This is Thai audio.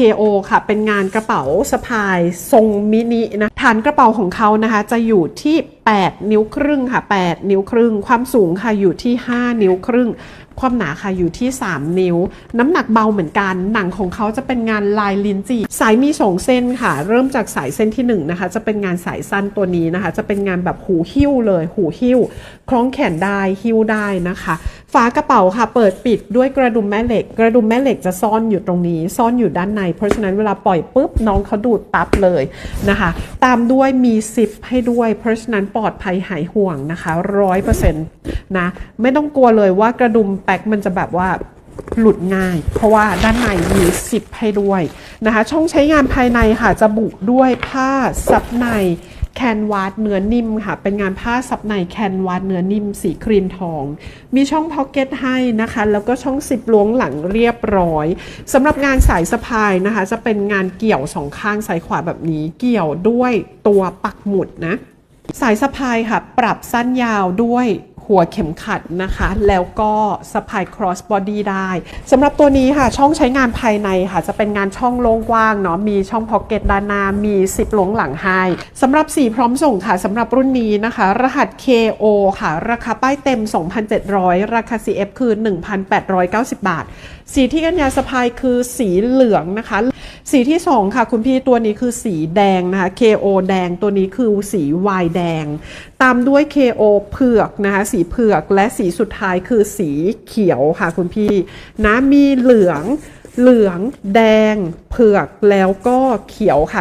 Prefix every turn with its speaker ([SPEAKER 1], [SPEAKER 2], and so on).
[SPEAKER 1] KO ค่ะ เป็นงานกระเป๋าสะพายทรงมินินะฐานกระเป๋าของเขานะคะจะอยู่ที่ 8 นิ้วครึ่งค่ะ 8 นิ้วครึ่ง ความสูงค่ะอยู่ที่ 5 นิ้วครึ่ง ความหนาค่ะอยู่ที่ 3 นิ้ว น้ำหนักเบาเหมือนกัน หนังของเขาจะเป็นงานลายลินจีสายมีสองเส้นค่ะ เริ่มจากสายเส้นที่1นะคะจะเป็นงานสายสั้นตัวนี้นะคะ จะเป็นงานแบบหูหิ้วเลยหูหิ้ว คล้องแขนได้หิ้วได้นะคะ ฝากระเป๋าค่ะ เปิดปิดด้วยกระดุมแม่เหล็ก กระดุมแม่เหล็กจะซ่อนอยู่ตรงนี้ ซ่อนอยู่ด้านใน เพราะฉะนั้นเวลาปล่อยปุ๊บน้องเขาดูดปั๊บเลยนะคะ ตามด้วยมีซิปให้ด้วย เพราะฉะนั้นปลอดภัยหายห่วงนะคะร้อยเปอร์เซ็นต์นะไม่ต้องกลัวเลยว่ากระดุมแป๊กมันจะแบบว่าหลุดง่าย เพราะว่าด้านในมีซิปให้ด้วยนะคะ ช่องใช้งานภายในค่ะจะบุด้วยผ้าซับใน แคนวาสเนื้อนิ่มค่ะ เป็นงานผ้าซับในแคนวาสเนื้อนิ่มสีครีมทอง มีช่องพ็อกเก็ตให้นะคะ แล้วก็ช่องสิบล้วงหลังเรียบร้อยสำหรับงานสายสะพายนะคะ จะเป็นงานเกี่ยวสองข้างซ้ายขวาแบบนี้ เกี่ยวด้วยตัวปักหมุดนะ สายสะพายค่ะ ปรับสั้นยาวด้วย หัวเข็มขัดนะคะ แล้วก็สะพาย cross body ได้สำหรับตัวนี้ค่ะ ช่องใช้งานภายในค่ะ จะเป็นงานช่องโล่งกว้างเนาะมีช่องพ็อกเก็ตด้านหน้ามีซิปลงหลังให้สำหรับสีพร้อมส่งค่ะสำหรับรุ่นนี้นะคะ รหัส KO ค่ะ ราคาป้ายเต็ม 2,700 ราคา CF คือ 1,890 บาท สีที่กัญญาสะพายคือสีเหลืองนะคะ สีที่ 2 ค่ะ คุณพี่ตัวนี้คือสีแดงนะคะ KO แดงตัวนี้คือสีวายแดง ตามด้วย KO เผือกนะคะสีเผือกและสีสุดท้ายคือสีเขียวค่ะคุณพี่นะมีเหลืองเหลือง แดง เผือกแล้วก็เขียวค่ะ